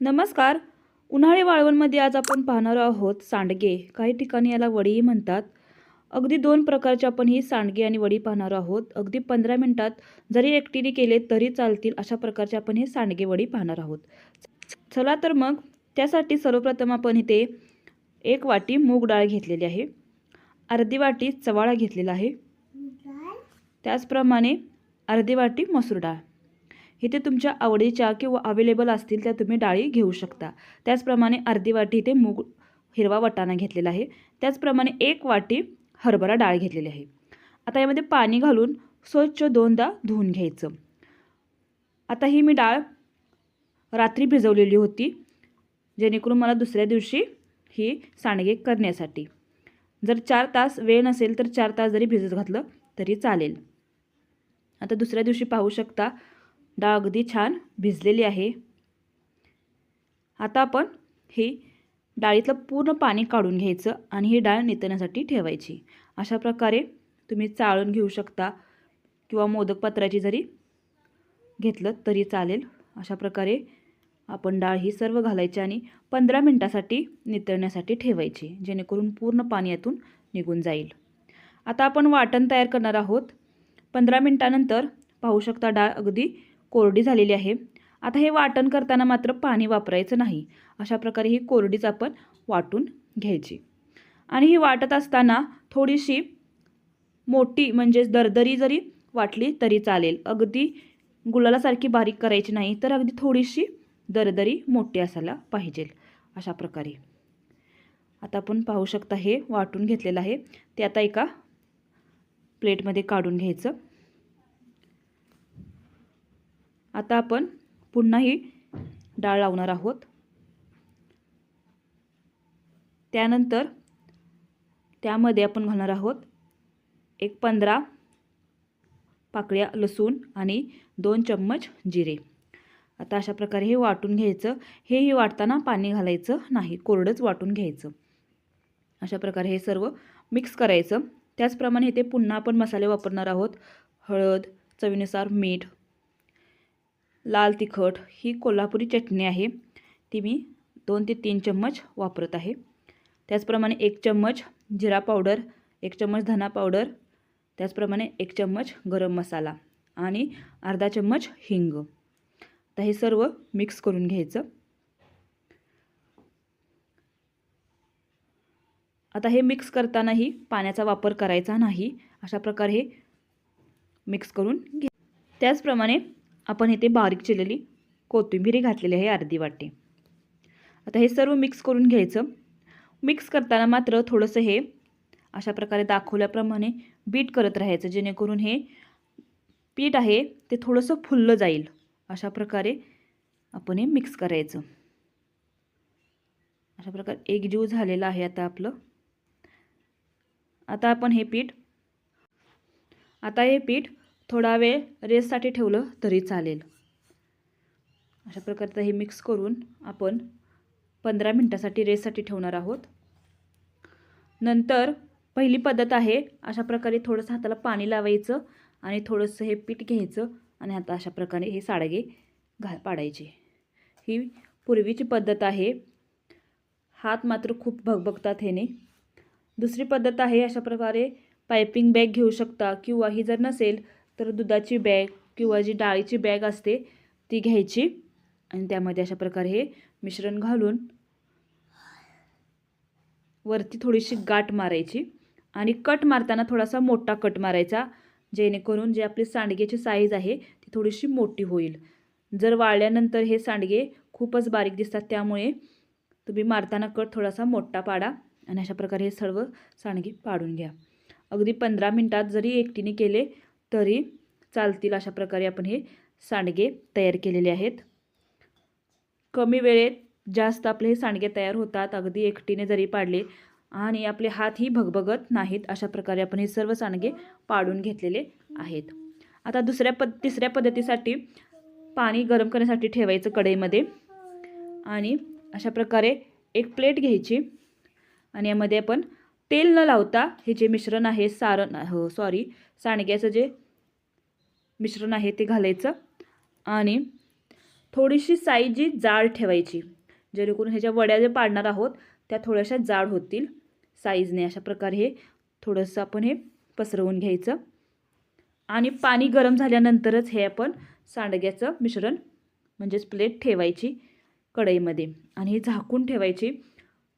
नमस्कार. उन्हाळी वाळवणमध्ये आज आपण पाहणार आहोत सांडगे. काही ठिकाणी याला वडीही म्हणतात. अगदी दोन प्रकारचे आपण ही सांडगे आणि वडी पाहणार आहोत. अगदी पंधरा मिनिटात जरी एकटीने केले तरी चालतील अशा प्रकारचे आपण हे सांडगे वडी पाहणार आहोत. चला तर मग त्यासाठी सर्वप्रथम आपण इथे एक वाटी मूग डाळ घेतलेली आहे. अर्धी वाटी चवाळा घेतलेला आहे. त्याचप्रमाणे अर्धी वाटी मसूर डाळ. इथे तुमच्या आवडीच्या किंवा अवेलेबल असतील त्या तुम्ही डाळी घेऊ शकता. त्याचप्रमाणे अर्धी वाटी इथे मूग हिरवा वाटाणा घेतलेला आहे. त्याचप्रमाणे एक वाटी हरभरा डाळ घेतलेली आहे. आता यामध्ये पाणी घालून स्वच्छ दोनदा धुवून घ्यायचं. आता ही मी डाळ रात्री भिजवलेली होती जेणेकरून मला दुसऱ्या दिवशी ही सांडगे करण्यासाठी. जर चार तास वेळ नसेल तर चार तास जरी भिजत घातलं तरी चालेल. आता दुसऱ्या दिवशी पाहू शकता डाळ अगदी छान भिजलेली आहे. आता आपण ही डाळीतलं पूर्ण पाणी काढून घ्यायचं आणि ही डाळ नितण्यासाठी ठेवायची. अशा प्रकारे तुम्ही चाळून घेऊ शकता किंवा मोदक पात्राची जरी घेतलं तरी चालेल. अशा प्रकारे आपण डाळ ही सर्व घालायची आणि पंधरा मिनटासाठी नितळण्यासाठी ठेवायची जेणेकरून पूर्ण पाणी यातून निघून जाईल. आता आपण वाटण तयार करणार आहोत. पंधरा मिनटानंतर पाहू शकता डाळ अगदी कोरडी झालेली आहे. आता हे वाटण करताना मात्र पाणी वापरायचं नाही. अशा प्रकारे ही कोरडीच आपण वाटून घ्यायची. आणि ही वाटत असताना थोडीशी मोठी म्हणजेच दरदरी जरी वाटली तरी चालेल. अगदी गुलालासारखी बारीक करायची नाही तर अगदी थोडीशी दरदरी मोठी असायला पाहिजे. अशा प्रकारे. आता आपण पाहू शकता हे वाटून घेतलेलं आहे. ते आता एका प्लेटमध्ये काढून घ्यायचं. आता आपण पुन्हा ही डाळ लावणार आहोत. त्यानंतर त्यामध्ये आपण घालणार आहोत एक पंधरा पाकळ्या लसूण आणि दोन चम्मच जिरे. आता अशा प्रकारे हे वाटून घ्यायचं. हेही वाटताना पाणी घालायचं नाही कोरडंच वाटून घ्यायचं. अशा प्रकारे हे सर्व मिक्स करायचं. त्याचप्रमाणे इथे पुन्हा आपण मसाले वापरणार आहोत. हळद चवीनुसार मीठ लाल तिखट ही कोल्हापुरी चटणी आहे. ती मी दोन ते तीन चम्मच वापरत आहे. त्याचप्रमाणे एक चम्मच जिरा पावडर एक चम्मच धना पावडर त्याचप्रमाणे एक चम्मच गरम मसाला आणि अर्धा चम्मच हिंग. आता हे सर्व मिक्स करून घ्यायचं. आता हे मिक्स करतानाही पाण्याचा वापर करायचा नाही. अशा प्रकारे हे मिक्स करून घे त्याचप्रमाणे आपण इथे बारीक चिरलेली कोथिंबीर घातलेली आहे अर्धी वाटी. आता हे सर्व मिक्स करून घ्यायचं. मिक्स करताना मात्र थोडंसं हे अशा प्रकारे दाखवल्याप्रमाणे बीट करत राहायचं जेणेकरून हे पीठ आहे ते थोडंसं फुललं जाईल अशा प्रकारे आपण हे मिक्स करायचं. अशा प्रकारे एकजीव झालेलं आहे आता आपलं. आता आपण हे पीठ आता हे पीठ थोडा वेळ रेससाठी ठेवलं तरी चालेल. अशा प्रकारचं हे मिक्स करून आपण पंधरा मिनटासाठी रेससाठी ठेवणार आहोत. नंतर पहिली पद्धत आहे अशा प्रकारे थोडंसं हाताला पाणी लावायचं आणि थोडंसं हे पीठ घ्यायचं आणि आता अशा प्रकारे हे साडगे घा पाडायचे. ही पूर्वीची पद्धत आहे. हात मात्र खूप भगभगतात ह्याने दुसरी पद्धत आहे अशा प्रकारे पायपिंग बॅग घेऊ शकता किंवा ही जर नसेल तर दुधाची बॅग किंवा जी डाळीची बॅग असते ती घ्यायची. आणि त्यामध्ये अशा प्रकारे हे मिश्रण घालून वरती थोडीशी गाठ मारायची. आणि कट मारताना थोडासा मोठा कट मारायचा जेणेकरून जे आपली सांडगेची साईज आहे ती थोडीशी मोठी होईल. जर वाळल्यानंतर हे सांडगे खूपच बारीक दिसतात त्यामुळे तुम्ही मारताना कट थोडासा मोठा पाडा आणि अशा प्रकारे हे सर्व सांडगे पाडून घ्या. अगदी पंधरा मिनटात जरी एकटीने केले तरी चालतील अशा प्रकारे आपण हे सांडगे तयार केलेले आहेत. कमी वेळेत जास्त आपले हे सांडगे तयार होतात अगदी एकटीने जरी पाडले आणि आपले हातही भगभगत नाहीत अशा प्रकारे आपण हे सर्व सांडगे पाडून घेतलेले आहेत. आता दुसऱ्या पद तिसऱ्या पद्धतीसाठी पाणी गरम करण्यासाठी ठेवायचं कढईमध्ये आणि अशा प्रकारे एक प्लेट घ्यायची आणि यामध्ये आपण तेल न लावता हे जे मिश्रण आहे सारण हो सॉरी सांडग्याचं जे मिश्रण आहे ते घालायचं आणि थोडीशी साईज जी जाड ठेवायची. जेणेकरून ह्याच्या वड्या जे पाडणार आहोत त्या थोड्याशा जाड होतील. साईजने अशा प्रकारे हे थोडंसं आपण हे पसरवून घ्यायचं. आणि पाणी गरम झाल्यानंतरच हे आपण सांडग्याचं मिश्रण म्हणजेच प्लेट ठेवायची कढईमध्ये. आणि हे झाकून ठेवायची.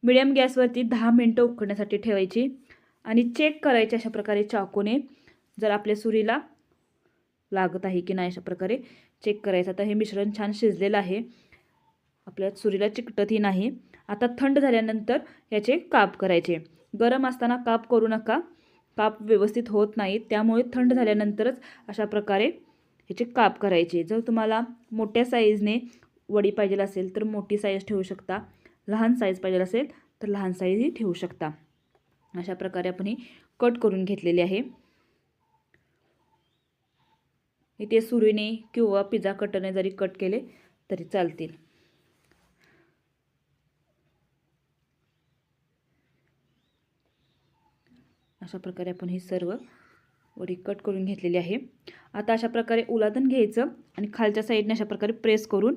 मिडियम गॅसवरती दहा मिनटं उकडण्यासाठी ठेवायची आणि चेक करायची अशा प्रकारे चाकूने जर आपल्या सुरीला लागत आहे की नाही अशा प्रकारे चेक करायचं. आता हे मिश्रण छान शिजलेलं आहे. आपल्या सुरीला चिकटतही नाही. आता थंड झाल्यानंतर याचे काप करायचे. गरम असताना काप करू नका. काप व्यवस्थित होत नाही. त्यामुळे थंड झाल्यानंतरच अशा प्रकारे ह्याचे काप करायचे. जर तुम्हाला मोठ्या साईजने वडी पाहिजे असेल तर मोठी साईज ठेवू शकता. लहान साईज पाहिजे असेल तर लहान साईजही ठेवू शकता. अशा प्रकारे आपण ही कट करून घेतलेली आहे. इथे सुरीने किंवा पिझ्झा कटरने जरी कट केले तरी चालतील. अशा प्रकारे आपण ही सर्व वडी कट करून घेतलेली आहे. आता अशा प्रकारे उलादन घ्यायचं आणि खालच्या साईडने अशा प्रकारे प्रेस करून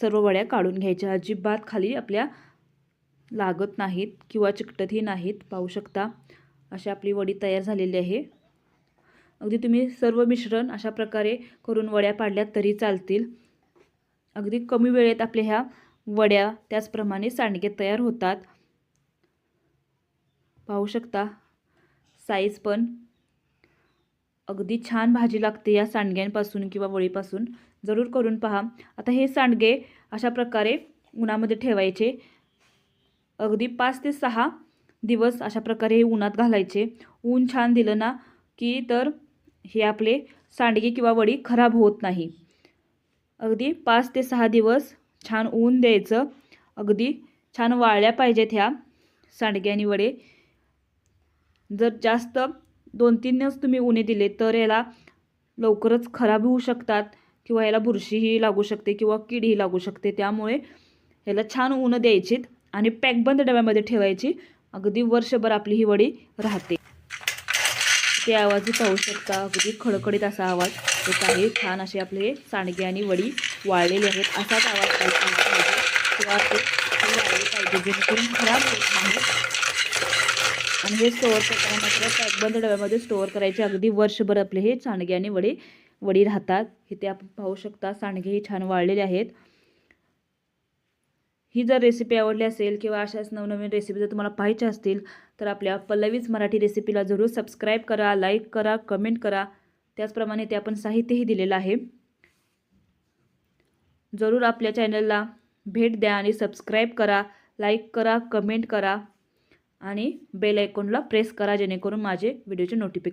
सर्व वड्या काढून घ्यायच्या. अजिबात खाली आपल्या लागत नाहीत किंवा चिकटतही नाहीत पाहू शकता. अशी आपली वडी तयार झालेली आहे. अगदी तुम्ही सर्व मिश्रण अशा प्रकारे करून वड्या पाडल्या तरी चालतील. अगदी कमी वेळेत आपल्या ह्या वड्या त्याचप्रमाणे सांडगे तयार होतात. पाहू शकता साईज पण अगदी छान भाजी लागते या सांडग्यांपासून किंवा वळीपासून जरूर करून पहा. आता हे सांडगे अशा प्रकारे उन्हामध्ये ठेवायचे. अगदी पाच ते सहा दिवस अशा प्रकारे हे उन्हात घालायचे. ऊन छान दिलं ना की तर हे आपले सांडगे किंवा वडी खराब होत नाही. अगदी पाच ते सहा दिवस छान ऊन द्यायचं. अगदी छान वाळल्या पाहिजेत ह्या सांडगे आणि वडे. जर जास्त दोन तीन दिवस तुम्ही उन्हे दिले तर याला लवकरच खराब होऊ शकतात. किंवा याला बुरशीही लागू शकते किंवा कीडही लागू शकते. त्यामुळे याला छान ऊन द्यायचीत आणि पॅकबंद डब्यामध्ये ठेवायची. अगदी वर्षभर आपली ही वडी राहते. ते आवाजही पाहू शकता. अगदी खडखडीत असा आवाज. येत आहे छान असे आपले सांडगे आणि वडी वाळलेले आहेत. असाच आवाज पाहिजे किंवा ते वाळले पाहिजे जेणेकरून खराब होत नाही. आणि हे स्टोअर करताना मात्र पॅकबंद डब्यामध्ये स्टोअर करायचे. अगदी वर्षभर आपले हे सांडगे आणि वडे वडी राहतात. इथे आपण पाहू शकता. सांडगेही छान वाळलेले आहेत. ही जर रेसिपी आवडली असेल किंवा अशाच नवनवीन रेसिपी जर तुम्हाला पाहायच्या असतील तर आपल्या पल्लवीच मराठी रेसिपीला जरूर सबस्क्राईब करा लाईक करा कमेंट करा. त्याचप्रमाणे ते आपण साहित्यही दिलेलं आहे. जरूर आपल्या चॅनलला भेट द्या आणि सबस्क्राईब करा लाईक करा कमेंट करा आणि बेल आयकॉनला प्रेस करा जेणेकरून माझे व्हिडिओचे नोटिफिकेशन